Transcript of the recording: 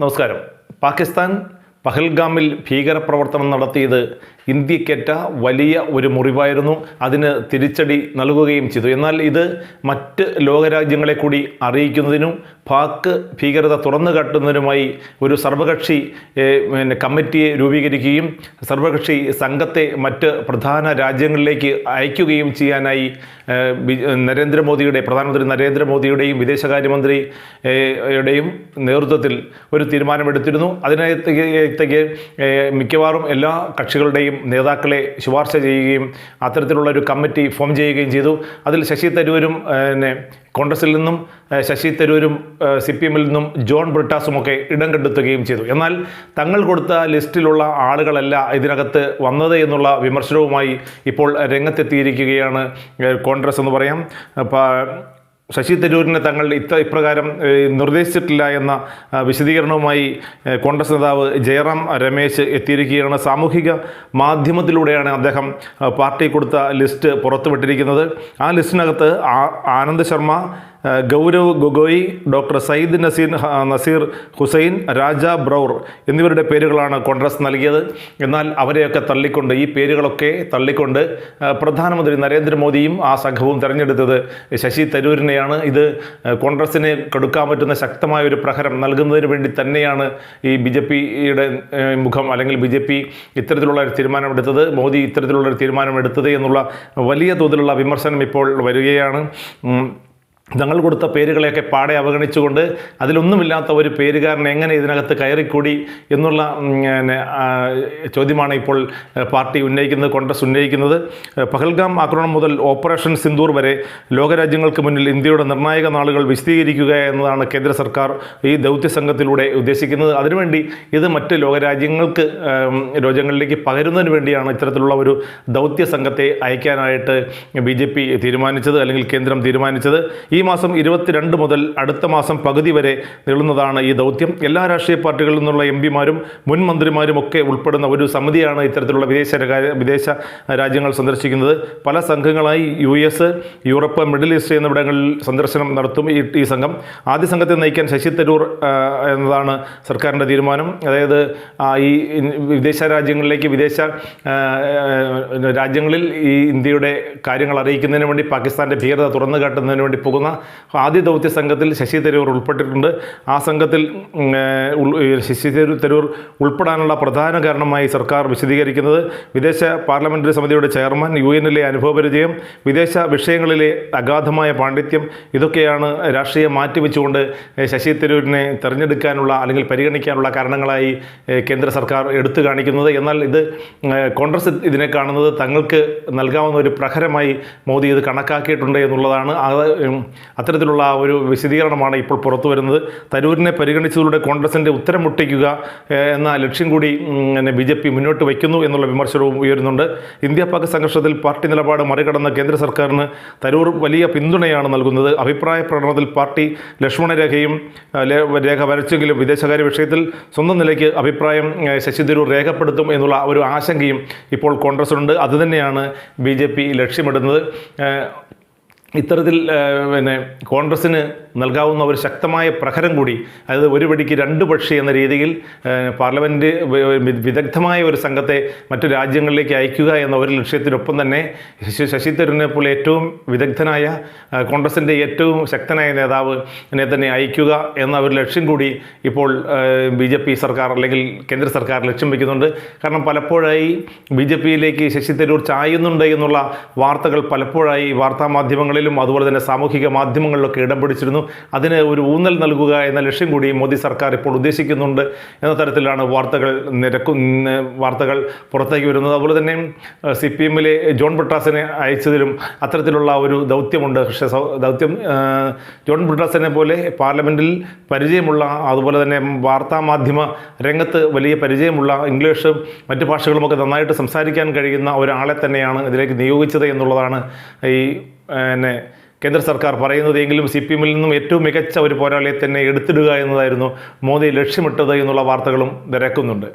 നമസ്കാരം. പാകിസ്ഥാൻ പഹൽഗാമിൽ ഭീകരപ്രവർത്തനം നടത്തിയത് ഇന്ത്യക്കേറ്റ വലിയ ഒരു മുറിവായിരുന്നു. അതിന് തിരിച്ചടി നൽകുകയും ചെയ്തു. എന്നാൽ ഇത് മറ്റ് ലോകരാജ്യങ്ങളെ കൂടി അറിയിക്കുന്നതിനും പാക് ഭീകരത തുറന്നു കാട്ടുന്നതിനുമായി ഒരു സർവകക്ഷി പിന്നെ കമ്മിറ്റിയെ രൂപീകരിക്കുകയും സർവകക്ഷി സംഘത്തെ മറ്റ് പ്രധാന രാജ്യങ്ങളിലേക്ക് അയക്കുകയും ചെയ്യാനായി നരേന്ദ്രമോദിയുടെ പ്രധാനമന്ത്രി നരേന്ദ്രമോദിയുടെയും വിദേശകാര്യമന്ത്രിയുടെയും നേതൃത്വത്തിൽ ഒരു തീരുമാനമെടുത്തിരുന്നു. അതിനകത്തേക്ക് ഏഹ്, മിക്കവാറും എല്ലാ കക്ഷികളുടെയും നേതാക്കളെ ശുപാർശ ചെയ്യുകയും അത്തരത്തിലുള്ള ഒരു കമ്മിറ്റി ഫോം ചെയ്യുകയും ചെയ്തു. അതിൽ ശശി തരൂരും പിന്നെ കോൺഗ്രസിൽ നിന്നും ശശി തരൂരും സി പി എമ്മിൽ നിന്നും ജോൺ ബ്രിട്ടാസുമൊക്കെ ഇടം കണ്ടെത്തുകയും ചെയ്തു. എന്നാൽ തങ്ങൾ കൊടുത്ത ലിസ്റ്റിലുള്ള ആളുകളല്ല ഇതിനകത്ത് വന്നത് എന്നുള്ള വിമർശനവുമായി ഇപ്പോൾ രംഗത്തെത്തിയിരിക്കുകയാണ് കോൺഗ്രസ് എന്ന് പറയാം. ശശി തരൂരിനെ തങ്ങൾ ഇത്ത ഇപ്രകാരം നിർദ്ദേശിച്ചിട്ടില്ല എന്ന വിശദീകരണവുമായി കോൺഗ്രസ് നേതാവ് ജയറാം രമേശ് എത്തിയിരിക്കുകയാണ്. സാമൂഹിക മാധ്യമത്തിലൂടെയാണ് അദ്ദേഹം പാർട്ടി കൊടുത്ത ലിസ്റ്റ് പുറത്തുവിട്ടിരിക്കുന്നത്. ആ ലിസ്റ്റിനകത്ത് ആനന്ദ് ശർമ്മ ഗൗരവ് ഗൊഗോയ് ഡോക്ടർ സയ്യിദ് നസീർ നസീർ ഹുസൈൻ രാജ ബ്രൗർ എന്നിവരുടെ പേരുകളാണ് കോൺഗ്രസ് നൽകിയത്. എന്നാൽ അവരെയൊക്കെ തള്ളിക്കൊണ്ട് ഈ പേരുകളൊക്കെ തള്ളിക്കൊണ്ട് പ്രധാനമന്ത്രി നരേന്ദ്രമോദിയും ആ സംഘവും തെരഞ്ഞെടുത്തത് ശശി തരൂരിനെയാണ്. ഇത് കോൺഗ്രസ്സിന് കൊടുക്കാൻ പറ്റുന്ന ശക്തമായ ഒരു പ്രഹരം നൽകുന്നതിന് വേണ്ടി തന്നെയാണ് ഈ ബി ജെ പിയുടെ മുഖം അല്ലെങ്കിൽ ബി ജെ പി ഇത്തരത്തിലുള്ള ഒരു തീരുമാനമെടുത്തത്. മോദി ഇത്തരത്തിലുള്ള ഒരു തീരുമാനമെടുത്തത് എന്നുള്ള വലിയ തോതിലുള്ള വിമർശനം ഇപ്പോൾ വരികയാണ്. ഉം. തങ്ങൾ കൊടുത്ത പേരുകളെയൊക്കെ പാടെ അവഗണിച്ചുകൊണ്ട് അതിലൊന്നുമില്ലാത്ത ഒരു പേരുകാരൻ എങ്ങനെ ഇതിനകത്ത് കയറിക്കൂടി എന്നുള്ള ചോദ്യമാണ് ഇപ്പോൾ പാർട്ടി ഉന്നയിക്കുന്നത് കോൺഗ്രസ് ഉന്നയിക്കുന്നത് പഹൽഗാം ആക്രമണം മുതൽ ഓപ്പറേഷൻ സിന്ദൂർ വരെ ലോകരാജ്യങ്ങൾക്ക് മുന്നിൽ ഇന്ത്യയുടെ നിർണായക നാളുകൾ വിശദീകരിക്കുക എന്നതാണ് കേന്ദ്ര സർക്കാർ ഈ ദൗത്യ സംഘത്തിലൂടെ ഉദ്ദേശിക്കുന്നത് അതിനുവേണ്ടി ഇത് മറ്റ് ലോകരാജ്യങ്ങൾക്ക് രാജ്യങ്ങളിലേക്ക് പകരുന്നതിന് വേണ്ടിയാണ് ഇത്തരത്തിലുള്ള ഒരു ദൗത്യ സംഘത്തെ അയക്കാനായിട്ട് ബി തീരുമാനിച്ചത് അല്ലെങ്കിൽ കേന്ദ്രം തീരുമാനിച്ചത് ഈ മാസം ഇരുപത്തിരണ്ട് മുതൽ അടുത്ത മാസം പകുതി വരെ നീളുന്നതാണ് ഈ ദൗത്യം. എല്ലാ രാഷ്ട്രീയ പാർട്ടികളിൽ നിന്നുള്ള എം പിമാരും മുൻ മന്ത്രിമാരും ഒക്കെ ഉൾപ്പെടുന്ന ഒരു സമിതിയാണ് ഇത്തരത്തിലുള്ള വിദേശ വിദേശ രാജ്യങ്ങൾ സന്ദർശിക്കുന്നത്. പല സംഘങ്ങളായി U S Europe Middle East എന്നിവിടങ്ങളിൽ സന്ദർശനം നടത്തും ഈ ഈ സംഘം. ആദ്യ സംഘത്തെ നയിക്കാൻ ശശി തരൂർ എന്നതാണ് സർക്കാരിന്റെ തീരുമാനം. അതായത് ഈ വിദേശ രാജ്യങ്ങളിലേക്ക് വിദേശ രാജ്യങ്ങളിൽ ഈ ഇന്ത്യയുടെ കാര്യങ്ങൾ അറിയിക്കുന്നതിന് വേണ്ടി പാകിസ്ഥാന്റെ ഭീകരത തുറന്നു കാട്ടുന്നതിന് വേണ്ടി പോകുന്ന ആദ്യ ദൗത്യ സംഘത്തിൽ ശശി തരൂർ ഉൾപ്പെട്ടിട്ടുണ്ട്. ആ സംഘത്തിൽ ശശി തരൂർ ഉൾപ്പെടാനുള്ള പ്രധാന കാരണമായി സർക്കാർ വിശദീകരിക്കുന്നത്. വിദേശ പാർലമെന്ററി സമിതിയുടെ ചെയർമാൻ യു എന്നിലെ അനുഭവപരിചയം വിദേശ വിഷയങ്ങളിലെ അഗാധമായ പാണ്ഡിത്യം ഇതൊക്കെയാണ് രാഷ്ട്രീയം മാറ്റിവെച്ചുകൊണ്ട് ശശി തരൂരിനെ തിരഞ്ഞെടുക്കാനുള്ള അല്ലെങ്കിൽ പരിഗണിക്കാനുള്ള കാരണങ്ങളായി കേന്ദ്ര സർക്കാർ എടുത്തു കാണിക്കുന്നത്. എന്നാൽ ഇത് കോൺഗ്രസ് ഇതിനെ കാണുന്നത് തങ്ങൾക്ക് നൽകാവുന്ന ഒരു പ്രഹരമായി മോദി ഇത് കണക്കാക്കിയിട്ടുണ്ട് എന്നുള്ളതാണ്. അത് അത്തരത്തിലുള്ള ഒരു വിശദീകരണമാണ് ഇപ്പോൾ പുറത്തു വരുന്നത്. തരൂരിനെ പരിഗണിച്ചതിലൂടെ കോൺഗ്രസിന്റെ ഉത്തരം മുട്ടിക്കുക എന്ന ലക്ഷ്യം കൂടി ബി ജെ പി മുന്നോട്ട് വയ്ക്കുന്നു എന്നുള്ള വിമർശനവും ഉയരുന്നുണ്ട്. ഇന്ത്യ പാക് സംഘർഷത്തിൽ പാർട്ടി നിലപാട് മറികടന്ന കേന്ദ്ര സർക്കാരിന് തരൂർ വലിയ പിന്തുണയാണ് നൽകുന്നത്. അഭിപ്രായ പ്രകടനത്തിൽ പാർട്ടി ലക്ഷ്മണരേഖയും രേഖ വരച്ചെങ്കിലും വിദേശകാര്യ വിഷയത്തിൽ സ്വന്തം നിലയ്ക്ക് അഭിപ്രായം ശശി തരൂർ രേഖപ്പെടുത്തും എന്നുള്ള ഒരു ആശങ്കയും ഇപ്പോൾ കോൺഗ്രസിനുണ്ട്. അതുതന്നെയാണ് ബി ജെ പി ലക്ഷ്യമിടുന്നത്. ഇത്തരത്തിൽ പിന്നെ കോൺഗ്രസ്സിന് നൽകാവുന്ന ഒരു ശക്തമായ പ്രഹരം കൂടി അതായത് ഒരു വെടിക്ക് രണ്ട് പക്ഷി എന്ന രീതിയിൽ പാർലമെന്റ് വിദഗ്ധമായ ഒരു സംഘത്തെ മറ്റു രാജ്യങ്ങളിലേക്ക് അയക്കുക എന്ന ഒരു ലക്ഷ്യത്തിനൊപ്പം തന്നെ ശശി തരൂരിനെ പോലെ ഏറ്റവും വിദഗ്ധനായ കോൺഗ്രസിന്റെ ഏറ്റവും ശക്തനായ നേതാവ് എന്നെ തന്നെ അയക്കുക എന്ന ഒരു ലക്ഷ്യം കൂടി ഇപ്പോൾ ബി ജെ പി സർക്കാർ അല്ലെങ്കിൽ കേന്ദ്ര സർക്കാർ ലക്ഷ്യം വയ്ക്കുന്നുണ്ട് കാരണം പലപ്പോഴായി ബി ജെ പിയിലേക്ക് ശശി തരൂർ ചായുന്നുണ്ട് എന്നുള്ള വാർത്തകൾ പലപ്പോഴായി വാർത്താ മാധ്യമങ്ങളിലും അതുപോലെ തന്നെ സാമൂഹിക മാധ്യമങ്ങളിലൊക്കെ ഇടം പിടിച്ചിരുന്നു. അതിന് ഒരു ഊന്നൽ നൽകുക എന്ന ലക്ഷ്യം കൂടി മോദി സർക്കാർ ഇപ്പോൾ ഉദ്ദേശിക്കുന്നുണ്ട് എന്ന തരത്തിലാണ് വാർത്തകൾ നിരക്കു വാർത്തകൾ പുറത്തേക്ക് വരുന്നത്. അതുപോലെ തന്നെ സി പി എമ്മിലെ ജോൺ ബ്രിട്ടാസിനെ അയച്ചതിലും അത്തരത്തിലുള്ള ഒരു ദൗത്യമുണ്ട്. പക്ഷേ ദൗത്യം ജോൺ ബ്രിട്ടാസിനെ പോലെ പാർലമെന്റിൽ പരിചയമുള്ള അതുപോലെ തന്നെ വാർത്താ മാധ്യമ രംഗത്ത് വലിയ പരിചയമുള്ള ഇംഗ്ലീഷ് മറ്റ് ഭാഷകളുമൊക്കെ നന്നായിട്ട് സംസാരിക്കാൻ കഴിയുന്ന ഒരാളെ തന്നെയാണ് ഇതിലേക്ക് നിയോഗിച്ചത് എന്നുള്ളതാണ് ഈ പിന്നെ കേന്ദ്ര സർക്കാർ പറയുന്നത് എങ്കിലും സി പി എമ്മിൽ നിന്നും ഏറ്റവും മികച്ച ഒരു പോരാളിയെ തന്നെ എടുത്തിടുക എന്നതായിരുന്നു മോദി ലക്ഷ്യമിട്ടത് എന്നുള്ള വാർത്തകളും നിരക്കുന്നുണ്ട്.